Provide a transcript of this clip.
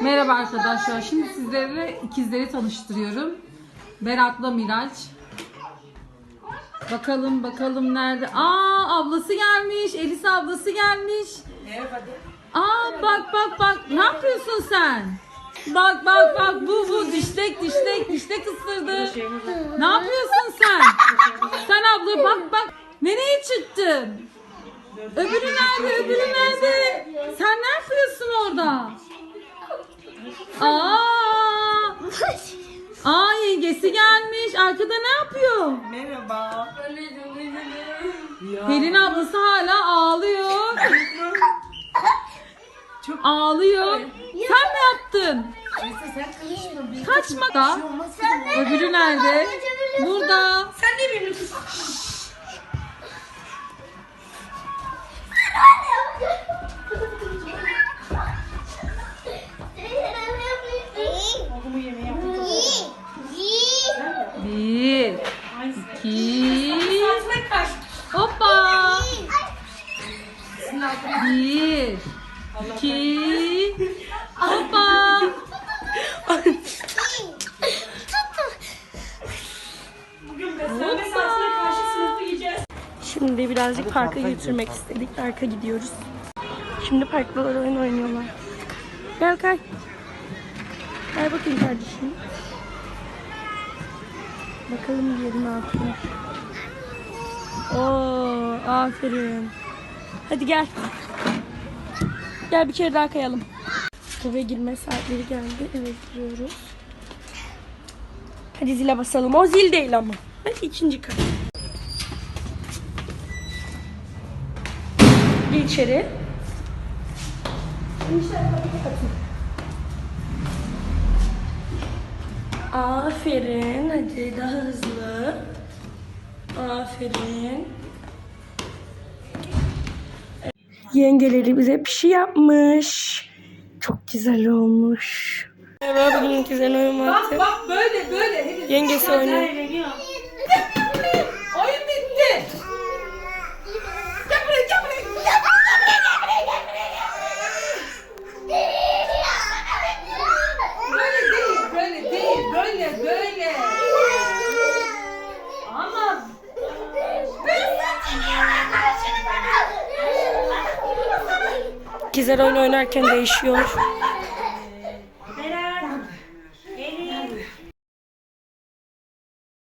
Merhaba arkadaşlar. Şimdi sizlerle ikizleri tanıştırıyorum. Berat'la Miraç. Bakalım bakalım nerede? Aa ablası gelmiş. Elisa ablası gelmiş. Aa bak bak bak. Ne yapıyorsun sen? Bak bak bak bu bu dişlek dişlek dişlek ısırdı. Ne yapıyorsun sen? Sen abla bak bak. Nereye çıktın? Öbürü nerede? Öbürü nerede? Sen ne yapıyorsun orada? Aa! Yengesi gelmiş. Arkada ne yapıyor? Merhaba. Pelin ablası hala ağlıyor. Çok- Ağlıyor. Sen ne yaptın? Neyse sen karışma. Bir Kaçma da. Öbürü nerede? Burada. Sen ne benim hoppa. Bir, iki, hoppa. Şimdi birazcık parka götürmek istedik. Parka gidiyoruz. Şimdi parktalar oyun oynuyorlar. Gel kay. Gel bakayım kardeşim. Bakalım diğeri ne yapıyor. Oo, aferin. Hadi gel. Gel bir kere daha kayalım. Eve girme saatleri geldi. Evet giriyoruz. Hadi zile basalım. O zil değil ama. Hadi ikinci kat. Gir içeri. Aferin. Hadi daha hızlı. Aferin. Yengeleri bize bir şey yapmış. Çok güzel olmuş. Merhaba bugün güzel oyun vakti. Bak böyle böyle. Yengesi oynuyor. Güzel oyun oynarken değişiyor.